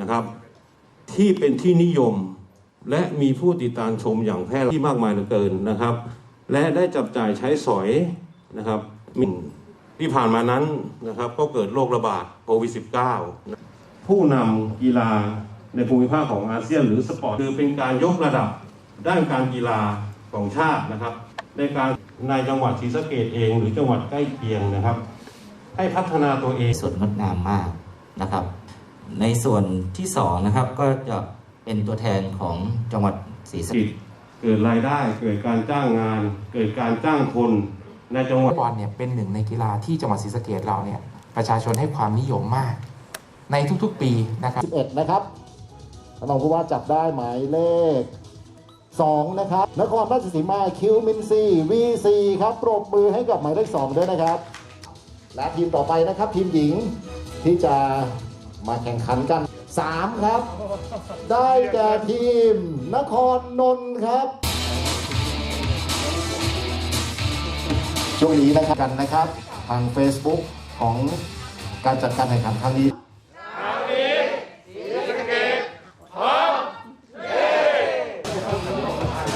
นะครับ ที่เป็นที่นิยมและมีผู้ติดตามชมอย่างแพร่หลายที่มากมายเหลือเกินนะครับ และได้จับจ่ายใช้สอยนะครับมีที่ผ่านมานั้นนะครับ ก็เกิดโรคระบาดโควิด -19 ผู้นำกีฬาในภูมิภาคของอาเซียนหรือสปอร์ตคือเป็นการยกระดับด้านการกีฬาของชาตินะครับ ในการในจังหวัดศรีสะเกดเองหรือจังหวัดใกล้เคียงนะครับ ให้พัฒนาตัวเองสวยงดงามมากนะครับ ในส่วนที่สองนะครับก็จะเป็นตัวแทนของจังหวัดศรีสะเกกิษจเกิดรายได้เกิดการจ้างงาน เกิดการจ้างคนในจังหวัดบอลเนี่ยเป็นหนึ่งในกีฬาที่จังหวัดศรีสะเกดเราเนี่ยประชาชนให้ความนิยมมาก ในทุกๆปีนะครับ11 นะครับท่านรองผู้ว่าจับได้หมายเลข 2 นะครับ นครราชสีมาคิวมินซี V4 ครับปรบมือให้กับหมายเลข 2 ด้วยนะครับ และทีมต่อไปนะครับทีมหญิงที่จะ มาแข่งขันกัน 3 ครับ ได้แก่ทีม นครนนท์ครับ ช่วงนี้นะครับกันนะครับ ทาง Facebook ของการจัดการแข่งขันครั้งนี้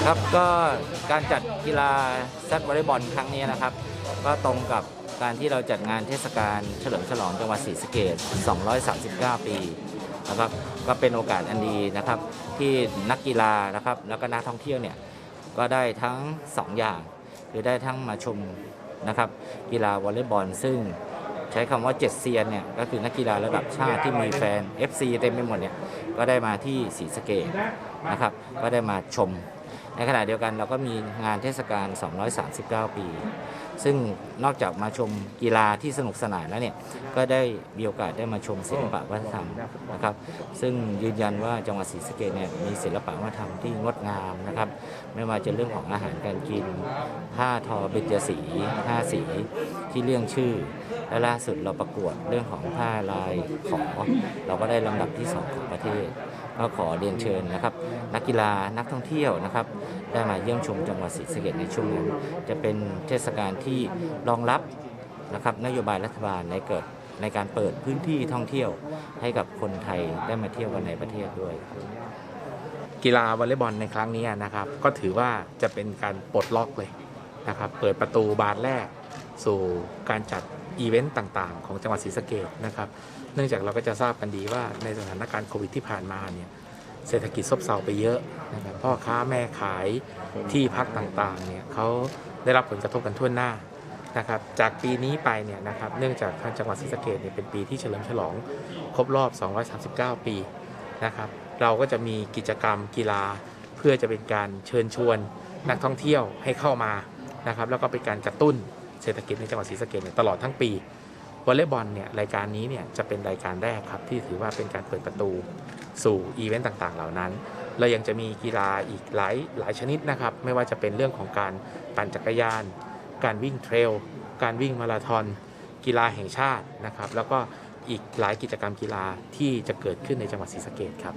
ครับก็การจัดกีฬาซัดวอลเลย์บอลครั้งนี้นะครับ ก็ตรงกับ การที่เราจัดงานเทศกาลเฉลิมฉลองจังหวัดศรีสะเกษ239 ปีนะครับก็เป็นโอกาสอันดีนะครับ ที่นักกีฬานะครับแล้วก็นักท่องเที่ยวเนี่ยก็ได้ทั้ง 2 อย่าง คือได้ทั้งมาชมนะครับกีฬาวอลเลย์บอลซึ่งใช้คำว่าเจ็ดเซียนเนี่ยก็คือนักกีฬาระดับชาติที่มีแฟน FC เต็มไปหมดเนี่ยก็ได้มาที่ศรีสะเกษนะครับก็ได้มาชม ในขณะเดียวกันเราก็มีงานเทศกาล 239 ปี ซึ่งนอกจากมาชมกีฬาที่สนุกสนานแล้วเนี่ยก็ได้มีโอกาสได้มาชมศิลปะวัฒนธรรมนะครับซึ่งยืนยันว่าจังหวัดศรีสะเกษเนี่ยมีศิลปะวัฒนธรรมที่งดงามนะครับไม่ว่าจะเรื่องของอาหารการกินผ้าทอเบญจสีผ้าสีที่เรื่องชื่อและล่าสุดเราประกวดเรื่องของผ้าลายขอ เราก็ได้ลำดับที่สองของประเทศ ก็ขอเรียนเชิญนะครับ นักกีฬานักท่องเที่ยวนะครับ ได้มาเยี่ยมชมจังหวัดศรีสะเกษในช่วงนั้นจะเป็นเทศกาลที่รองรับนะครับนโยบายรัฐบาลในเกิดในการเปิดพื้นที่ท่องเที่ยวให้กับคนไทยได้มาเที่ยวกันในประเทศด้วย กีฬาวอลเลย์บอลในครั้งนี้นะครับ ก็ถือว่าจะเป็นการปลดล็อกเลยนะครับ เปิดประตูบานแรก สู่การจัด อีเวนต์ต่างๆ ของจังหวัดศรีสะเกดนะครับ เนื่องจากเราก็จะทราบกันดีว่าในสถานการณ์โควิดที่ผ่านมาเนี่ยเศรษฐกิจซบเซาไปเยอะนะครับพ่อค้าแม่ขายที่พักต่างๆเนี่ยเขาได้รับผลกระทบกันทั่วหน้านะครับจากปีนี้ไปเนี่ยนะครับเนื่องจากทางจังหวัดศรีสะเกดเนี่ยเป็นปีที่เฉลิมฉลองครบรอบ 239 ปีนะครับเราก็จะมีกิจกรรมกีฬาเพื่อจะเป็นการเชิญชวนนักท่องเที่ยวให้เข้ามานะครับแล้วก็เป็นการกระตุ้น เศรษฐกิจในจังหวัดศรีสะเกดเนี่ยตลอดทั้งปีวอลเลย์บอลเนี่ยรายการนี้เนี่ยจะเป็นรายการแรกครับที่ถือว่าเป็นการเปิดประตูสู่อีเวนต์ต่างๆ เหล่านั้น เรายังจะมีกีฬาอีกหลายหลายชนิดนะครับ ไม่ว่าจะเป็นเรื่องของการปั่นจักรยาน การวิ่งเทรล การวิ่งมาราธอน กีฬาแห่งชาตินะครับ แล้วก็อีกหลายกิจกรรมกีฬาที่จะเกิดขึ้นในจังหวัดศรีสะเกดครับ